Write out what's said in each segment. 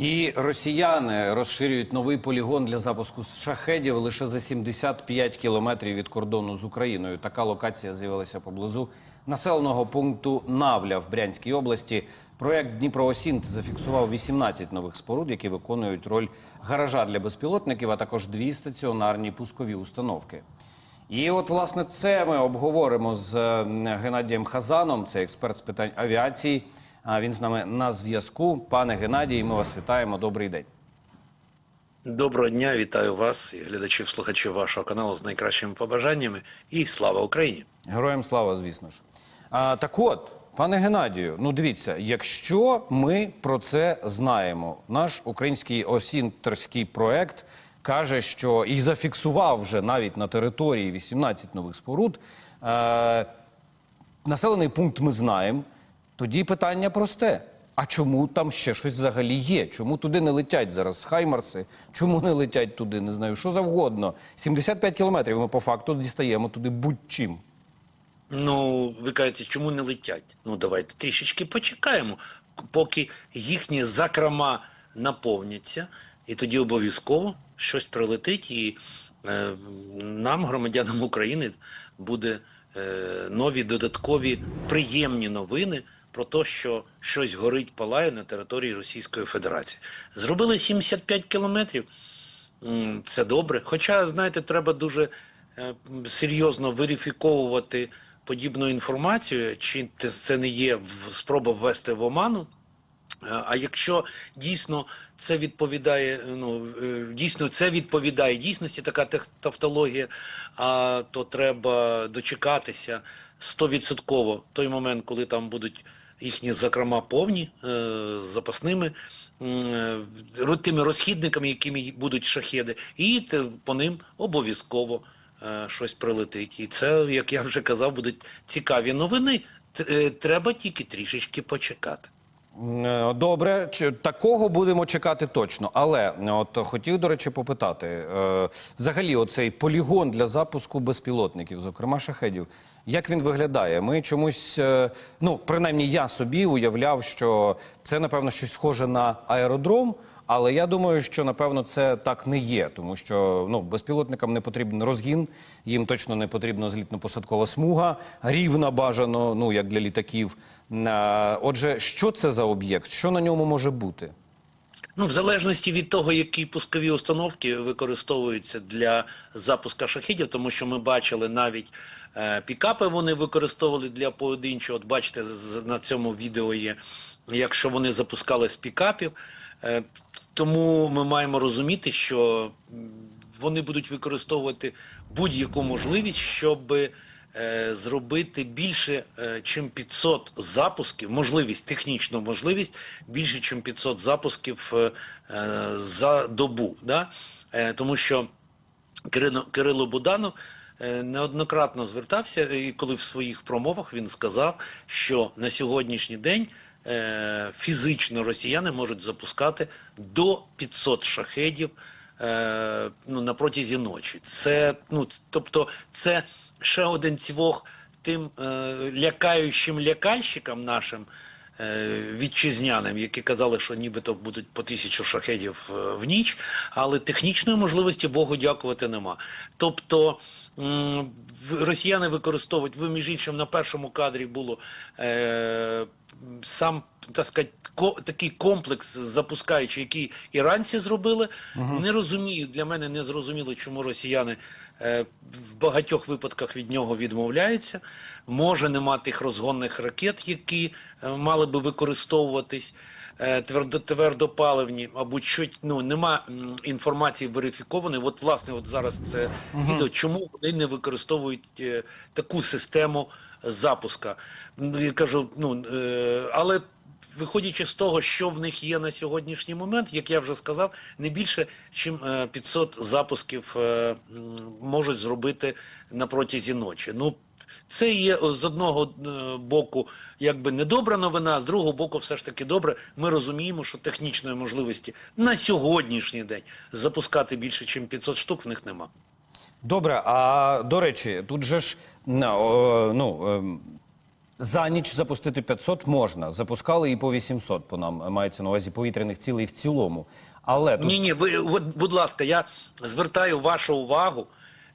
І росіяни розширюють новий полігон для запуску шахедів лише за 75 кілометрів від кордону з Україною. Така локація з'явилася поблизу населеного пункту Навля в Брянській області. Проект Дніпроосінт зафіксував 18 нових споруд, які виконують роль гаража для безпілотників, а також дві стаціонарні пускові установки. І от власне це ми обговоримо з е, Геннадієм Хазаном, це експерт з питань авіації. Він з нами на зв'язку. Пане Геннадій, ми вас вітаємо. Добрий день. Доброго дня, вітаю вас глядачів, слухачів вашого каналу з найкращими побажаннями. І слава Україні! Героям слава, звісно ж. А, так от, пане Геннадію, ну дивіться, якщо ми про це знаємо, наш український осінтерський проект каже, що і зафіксував вже навіть на території 18 нових споруд. Е, населений пункт ми знаємо. Тоді питання просте. А чому там ще щось взагалі є? Чому туди не летять зараз хаймарси? Чому не летять туди? Не знаю, що завгодно. 75 кілометрів ми по факту дістаємо туди будь-чим. Ну, ви кажете, чому не летять? Ну, давайте трішечки почекаємо, поки їхні закрома наповняться, і тоді обов'язково щось прилетить, і е, нам, громадянам України, буде е, нові додаткові приємні новини про те, що щось горить, палає на території Російської Федерації. Зробили 75 кілометрів. Це добре. Хоча, знаєте, треба дуже е, серйозно верифіковувати подібну інформацію, чи це не є спроба ввести в оману. Е, А якщо дійсно це відповідає, ну е, дійсно це відповідає дійсності, така тавтологія, а то треба дочекатися стовідсотково той момент, коли там будуть їхні закрома повні е, з запасними е, тими розхідниками, якими будуть шахеди, і по ним обов'язково е, щось прилетить. І це, як я вже казав, будуть цікаві новини. Е, Треба тільки трішечки почекати. Е, Добре, такого будемо чекати точно. Але е, от хотів, до речі, попитати. е, Взагалі, оцей полігон для запуску безпілотників, зокрема шахедів, як він виглядає? Ми чомусь, е, ну принаймні, я собі уявляв, що це напевно щось схоже на аеродром. Але я думаю, що напевно це так не є, тому що ну безпілотникам не потрібен розгін, їм точно не потрібна злітно-посадкова смуга, рівна бажано, ну як для літаків. Е, Отже, що це за об'єкт? Що на ньому може бути? Ну, в залежності від того, які пускові установки використовуються для запуска шахідів, тому що ми бачили навіть е, пікапи, вони використовували для поодинчого. От бачите, на цьому відео є, якщо вони запускали з пікапів. Е, тому ми маємо розуміти, що вони будуть використовувати будь-яку можливість, щоб зробити більше, е, чим 500 запусків, можливість, технічну можливість, більше, чим 500 запусків е, е, за добу. Да? Е, тому що Кирило, Буданов е, неоднократно звертався, і коли в своїх промовах він сказав, що на сьогоднішній день е, фізично росіяни можуть запускати до 500 шахедів е, ну, на протязі ночі. Це, ну, тобто, це ще один цвох тим е, лякаючим лякальщикам нашим е, вітчизняним, які казали, що нібито будуть по тисячу шахедів в ніч, але технічної можливості Богу дякувати нема. Тобто росіяни використовують, ви між іншим на першому кадрі було сам так сказати, ко, такий комплекс запускаючий, який іранці зробили. Не розумію, для мене не зрозуміло, чому росіяни е, в багатьох випадках від нього відмовляються. Може нема тих розгонних ракет, які е, мали би використовуватись. е, Твердо, твердопаливні, або що ну нема м, інформації верифікованої. От власне, от зараз це відео. Чому вони не використовують е, таку систему запуска? Я кажу, ну е, але виходячи з того, що в них є на сьогоднішній момент, як я вже сказав, не більше ніж 500 запусків е, можуть зробити на протязі ночі. Ну це є з одного е, боку якби недобра новина, а з другого боку, все ж таки добре. Ми розуміємо, що технічної можливості на сьогоднішній день запускати більше, ніж 500 штук в них нема. Добре, а до речі, тут же ж ну. ем, За ніч запустити 500 можна. Запускали і по 800, по нам мається на увазі повітряних цілей в цілому. Але тут Ні, ні, ви будь ласка, я звертаю вашу увагу,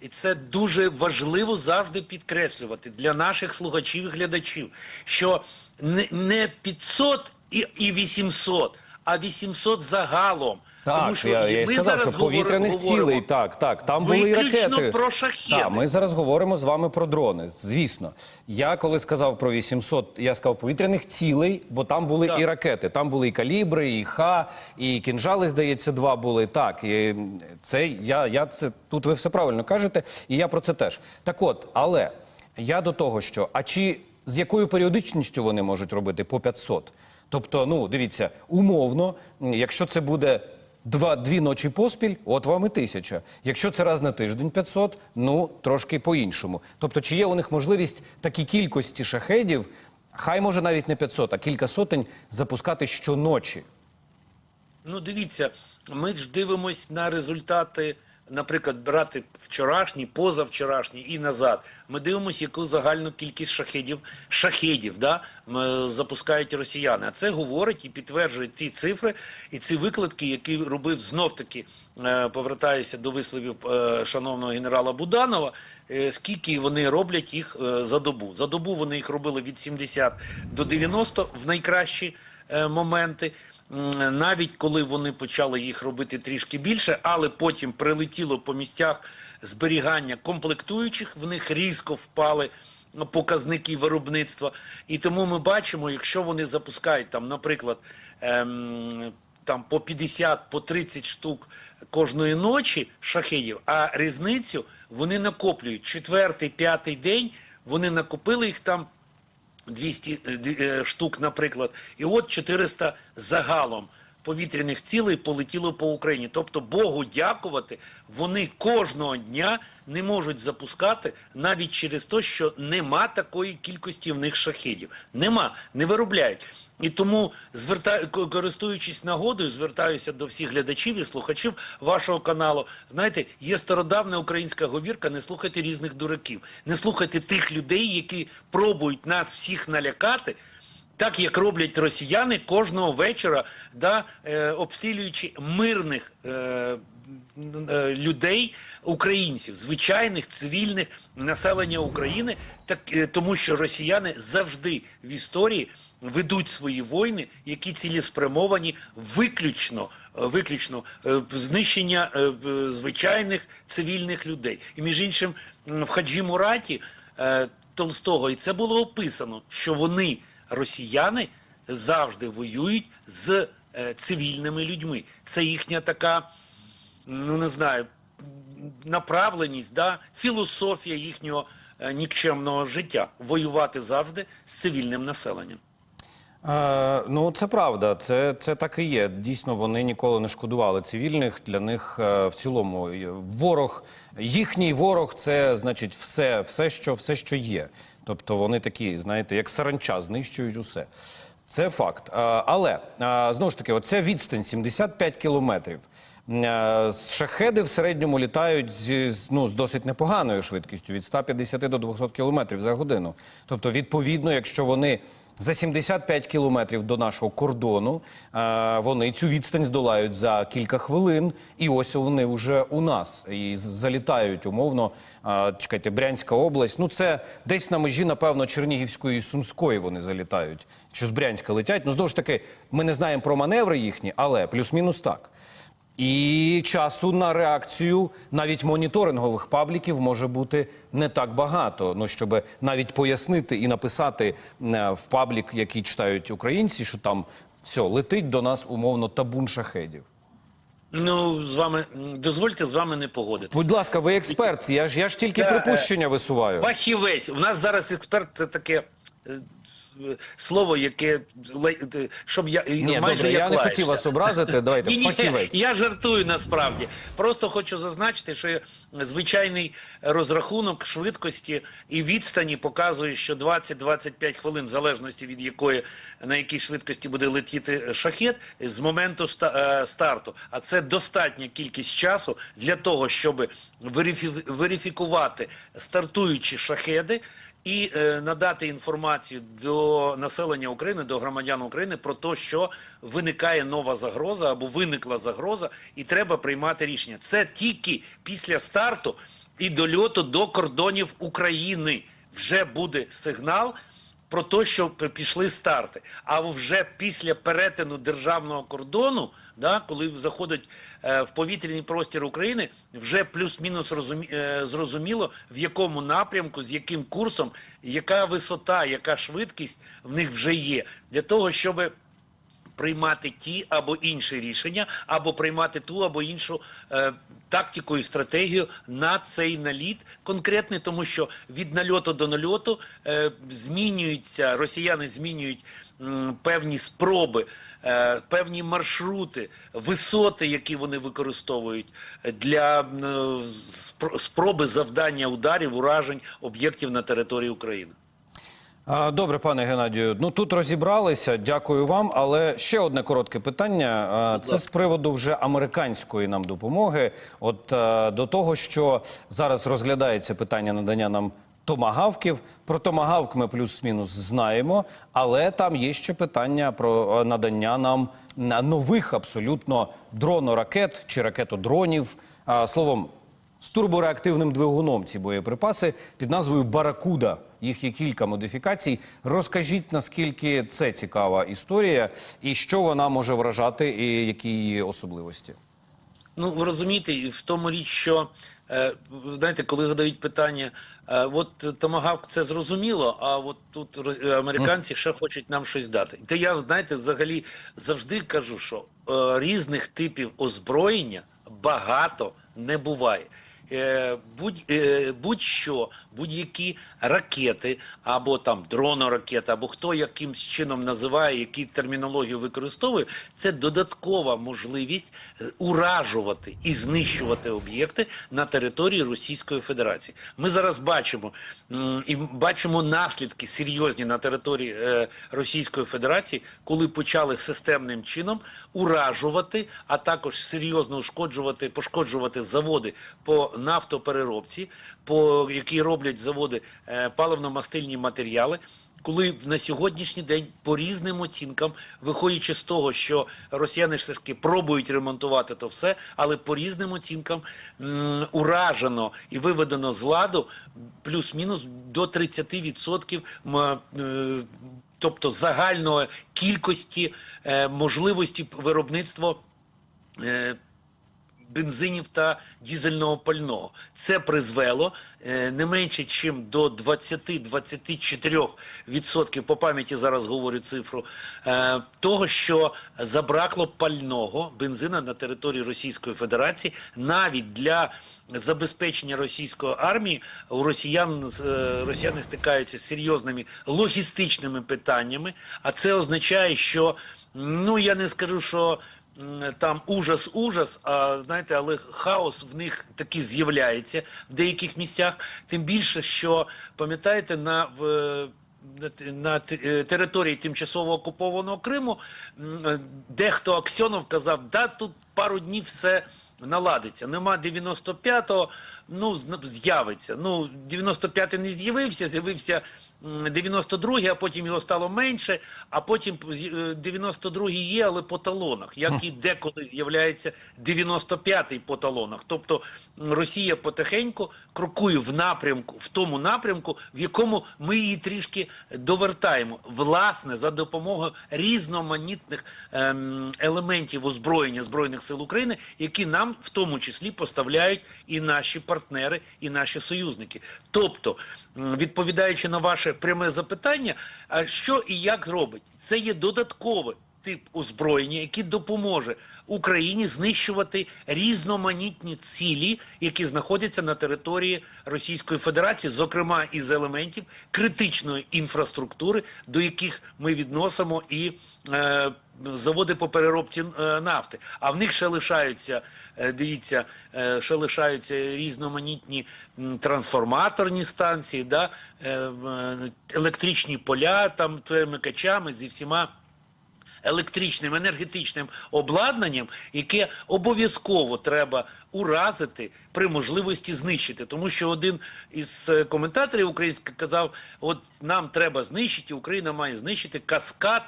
і це дуже важливо завжди підкреслювати для наших слухачів і глядачів, що не, не 500 і, і 800, а 800 загалом. Так, Тому що я, я і ми сказав, зараз що повітряних говоримо- цілей, так, так, там були і виключно ракети. про шахеди. Так, ми зараз говоримо з вами про дрони, звісно. Я коли сказав про 800, я сказав повітряних цілей, бо там були Так. і ракети. Там були і калібри, і ха, і кінжали, здається, два були. Так, і це я, я це тут ви все правильно кажете, і я про це теж. Так от, але я до того, що а чи з якою періодичністю вони можуть робити по 500? Тобто, ну дивіться, умовно, м, якщо це буде два, дві ночі поспіль, от вам і тисяча. Якщо це раз на тиждень 500, ну трошки по-іншому. Тобто, чи є у них можливість такі кількості шахедів, хай може навіть не 500, а кілька сотень запускати щоночі? Ну, дивіться, ми ж дивимось на результати, наприклад, брати вчорашній, позавчорашній і назад. Ми дивимося, яку загальну кількість шахедів, шахедів да, запускають росіяни. А це говорить і підтверджує ці цифри і ці викладки, які робив знов-таки, е, повертаюся до висловів е, шановного генерала Буданова, е, скільки вони роблять їх за добу. За добу вони їх робили від 70 до 90 в найкращі моменти. Навіть коли вони почали їх робити трішки більше, але потім прилетіло по місцях зберігання комплектуючих, в них різко впали показники виробництва. І тому ми бачимо, якщо вони запускають там, наприклад, ем, там по 50, по 30 штук кожної ночі шахедів, а різницю вони накоплюють четвертий, п'ятий день. Вони накопили їх там 200 е, е, штук, наприклад, і от 400 загалом повітряних цілей полетіло по Україні. Тобто Богу дякувати, вони кожного дня не можуть запускати навіть через те, що нема такої кількості в них шахедів. Нема, не виробляють. І тому, звертаю, користуючись нагодою, звертаюся до всіх глядачів і слухачів вашого каналу. Знаєте, є стародавня українська говірка, не слухайте різних дураків, не слухайте тих людей, які пробують нас всіх налякати. Так як роблять росіяни кожного вечора, да, е, обстрілюючи мирних е, е, людей, українців, звичайних цивільних населення України, так е, тому що росіяни завжди в історії ведуть свої війни, які цілеспрямовані виключно. е, Виключно знищення звичайних цивільних людей. І між іншим, в Хаджі Мураті Толстого, і це було описано, що вони росіяни завжди воюють з е, цивільними людьми. Це їхня така, ну не знаю, направленість, да? філософія їхнього е, нікчемного життя воювати завжди з цивільним населенням. Е, ну, це правда, це, це так і є. Дійсно, вони ніколи не шкодували цивільних. Для них е, в цілому ворог, їхній ворог це значить все, все, що, все, що є. Тобто вони такі, знаєте, як саранча, знищують усе. Це факт. Але знову ж таки, оця відстань 75 кілометрів. Е, Шахеди в середньому літають з- ну, з досить непоганою швидкістю від 150 до 200 кілометрів за годину. Тобто, відповідно, якщо вони за 75 кілометрів до нашого кордону, е, вони цю відстань здолають за кілька хвилин, і ось вони вже у нас і залітають умовно. е, Чекайте, Брянська область. Ну це десь на межі, напевно, Чернігівської і Сумської вони залітають. Що з Брянська летять. Ну знову ж таки, ми не знаємо про маневри їхні, але плюс-мінус так. І часу на реакцію навіть моніторингових пабліків може бути не так багато. Ну щоб навіть пояснити і написати е, в паблік, який читають українці, що там все летить до нас умовно табун шахедів. Ну, з вами дозвольте з вами не погодити. Будь ласка, ви експерт. Я ж я ж тільки Та, припущення висуваю. Фахівець. У нас зараз експерт таке е, слово, яке щоб я Ні, майже добре, як я не лаєшся. хотів вас образити. Давайте Ні, фахівець. я жартую насправді. Просто хочу зазначити, що звичайний розрахунок швидкості і відстані показує, що 20-25 хвилин, в залежності від якої на якій швидкості буде летіти шахет, з моменту е, старту. А це достатня кількість часу для того, щоб верифікувати стартуючі шахеди і е, надати інформацію до населення України, до громадян України про те, що виникає нова загроза або виникла загроза, і треба приймати рішення. Це тільки після старту і дольоту до кордонів України вже буде сигнал про те, що пішли старти. А вже після перетину державного кордону, да, коли заходить е, в повітряний простір України, вже плюс-мінус розумі, е, зрозуміло, в якому напрямку, з яким курсом, яка висота, яка швидкість в них вже є, для того, щоб приймати ті або інші рішення, або приймати ту або іншу е, тактику і стратегію на цей наліт конкретний, тому що від нальоту до нальоту е, змінюються, росіяни змінюють м, певні спроби, е, певні маршрути, висоти, які вони використовують для е, спроби завдання ударів, уражень об'єктів на території України. Добре, пане Геннадію. Ну тут розібралися. Дякую вам. Але ще одне коротке питання. Це з приводу вже американської нам допомоги. От е, до того, що зараз розглядається питання надання нам томагавків. Про томагавк ми плюс-мінус знаємо, але там є ще питання про е, надання нам на нових абсолютно дроноракет чи ракетодронів. Словом, з турбореактивним двигуном ці боєприпаси під назвою Баракуда. Їх є кілька модифікацій. Розкажіть, наскільки це цікава історія, і що вона може вражати, і які її особливості. Ну, ви розумієте, в тому річ, що е, знаєте, коли задають питання, е, от Томагавк це зрозуміло, а от тут роз- е, американці ще хочуть нам щось дати. То я, знаєте, взагалі завжди кажу, що різних типів озброєння багато не буває. Е, е, будь-що, будь-які ракети, або там дроноракети, або хто якимсь чином називає, які термінологію використовує, це додаткова можливість е, уражувати і знищувати об'єкти на території Російської Федерації. Ми зараз бачимо і бачимо наслідки серйозні на території Російської Федерації, коли почали системним чином уражувати, а також серйозно ушкоджувати, пошкоджувати заводи по нафтопереробці, по які роблять заводи е, паливно-мастильні матеріали. Коли на сьогоднішній день по різним оцінкам, виходячи з того, що росіяни ж таки пробують ремонтувати то все, але по різним оцінкам м, уражено і виведено з ладу плюс-мінус до 30% м, е, тобто загальної кількості е, можливості виробництва е, бензинів та дізельного пального. Це призвело е, не менше, ніж до 20-24%, по пам'яті зараз говорю цифру, е, того, що забракло пального бензина на території Російської Федерації навіть для забезпечення російської армії у росіян е, росіяни стикаються з серйозними логістичними питаннями, а це означає, що ну я не скажу, що там ужас, ужас, а знаєте, але хаос в них таки з'являється в деяких місцях. Тим більше, що пам'ятаєте, на в. на е, території тимчасово окупованого Криму е, дехто Аксьонов казав, да тут пару днів все наладиться. Нема 95-го, ну з'явиться. Ну 95-й не з'явився, з'явився м, 92-й, а потім його стало менше, а потім з'я- е, 92-й є, але по талонах, як і деколи з'являється 95-й по талонах. Тобто Росія потихеньку крокує в напрямку, в тому напрямку, в якому ми її трішки довертаємо, власне, за допомогою різноманітних ем, елементів озброєння збройних сил України, які нам в тому числі поставляють і наші партнери, і наші союзники. Тобто, відповідаючи на ваше пряме запитання, що і як робить, це є додаткове тип озброєння, який допоможе Україні знищувати різноманітні цілі, які знаходяться на території Російської Федерації, зокрема із елементів критичної інфраструктури, до яких ми відносимо і е, заводи по переробці е, нафти. А в них ще лишаються, е, дивіться, е, ще лишаються різноманітні м, трансформаторні станції, да, е, е, електричні поля там перемикачами зі всіма електричним енергетичним обладнанням, яке обов'язково треба уразити при можливості знищити. Тому що один із е, коментаторів українських казав: от нам треба знищити, Україна має знищити каскад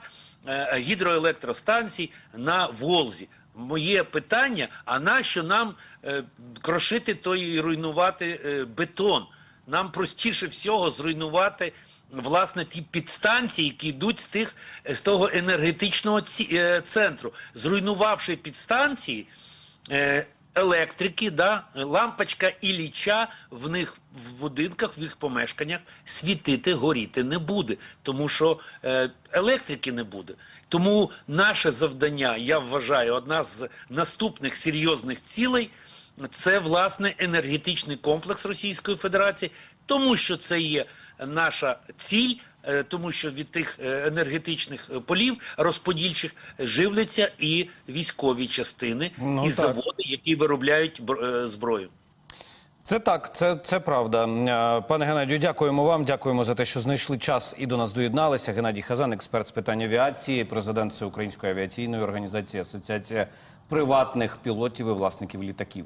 е, гідроелектростанцій на Волзі. Моє питання: а нащо нам е, крошити той і руйнувати бетон? Нам простіше всього зруйнувати власне ті підстанції, які йдуть з тих з того енергетичного е, центру. Зруйнувавши підстанції, е, електрики, да, лампочка і ліча в них в будинках, в їх помешканнях світити, горіти не буде, тому що е, електрики не буде. Тому наше завдання, я вважаю, одна з наступних серйозних цілей це власне енергетичний комплекс Російської Федерації, тому що це є наша ціль. е, Тому що від тих е, енергетичних е, полів розподільчих живляться і військові частини, Ну, і так. заводи, які виробляють зброю. Це так, це, це правда. Пане Геннадію, дякуємо вам. Дякуємо за те, що знайшли час і до нас доєдналися. Геннадій Хазан, експерт з питань авіації, президент Всеукраїнської авіаційної організації, Асоціація приватних пілотів і власників літаків.